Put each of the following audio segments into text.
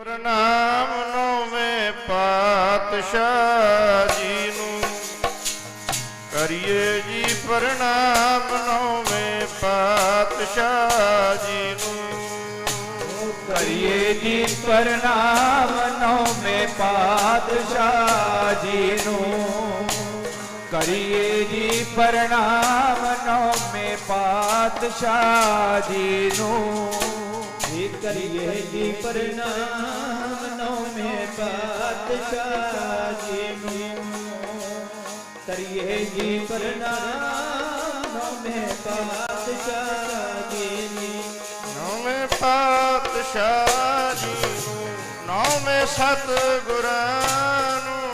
ਪ੍ਰਣਾਮ ਨੌਵੇਂ ਪਾਤਸ਼ਾਹ ਜੀ ਨੂੰ ਕਰੀਏ ਜੀ ਪ੍ਰਣਾਮ ਨੌਵੇਂ ਪਾਤਸ਼ਾਹ ਜੀ ਨੂੰ। ਕਰੀਏ ਜੀ ਪ੍ਰਣਾਮ ਨੌਵੇਂ ਪਾਤਸ਼ਾਹ ਜੀ ਨੂੰ। ਕਰੀਏ ਜੀ ਪ੍ਰਣਾਮ ਨੌਵੇਂ ਪਾਤਸ਼ਾਹ ਜੀ ਨੂੰ। ਜੀ ਕਰੀਏ ਜੀ ਪ੍ਰਣਾਮ ਨੌਵੇਂ ਪਾਤਸ਼ਾਹ ਜੀ ਨੂੰ ਕਰੀਏ ਜੀ ਪ੍ਰਣਾਮ ਨੌਵੇਂ ਪਾਤਸ਼ਾਹ ਜੀ ਨੂੰ ਨੌਵੇਂ ਪਾਤਸ਼ਾਹ ਜੀ ਨੂੰ ਨੌਵੇਂ ਸਤਿਗੁਰਾਂ ਨੂੰ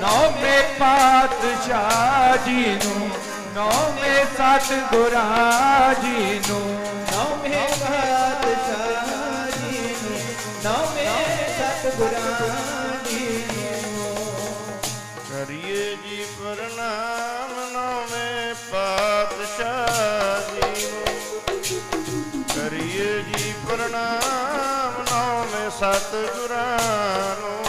ਨੌਵੇਂ ਪਾਤਸ਼ਾਹ ਜੀ ਨੂੰ ਸਤਿਗੁਰਾਂ ਨੂੰ ਨੌਵੇਂ ਸਤਿਗੁਰਾਂ ਜੀ ਕਰੀਏ ਜੀ ਪ੍ਰਣਾਮ ਨੌਵੇਂ ਪਾਤਸ਼ਾਹ ਜੀ ਨੂੰ। ਕਰੀਏ ਜੀ ਪ੍ਰਣਾਮ ਨੌਵੇਂ ਸਤਿਗੁਰਾਂ ਨੂੰ।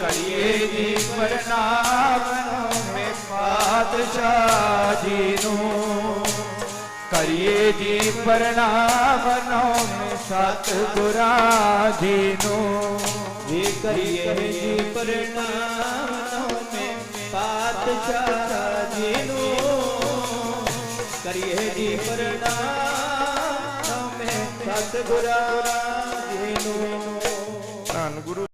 ਕਰੀਏ ਜੀ ਪ੍ਰਣਾਮ ਨੌਵੇਂ ਪਾਤਸ਼ਾਹ ਜੀ ਨੂੰ। ਕਰੀਏ ਜੀ ਪ੍ਰਣਾਮ ਨੌਵੇਂ ਸਤਿਗੁਰਾਂ ਜੀ ਨੂੰ। ਜੀ ਕਰੀਏ ਜੀ ਪ੍ਰਣਾਮ ਨੌਵੇਂ ਪਾਤਸ਼ਾਹ ਜੀ ਨੂੰ। ਕਰੀਏ ਜੀ ਪ੍ਰਣਾਮ ਨੌਵੇਂ ਸਤਿਗੁਰਾਂ ਜੀ ਨੂੰ। ਧੰਨ ਗੁਰੂ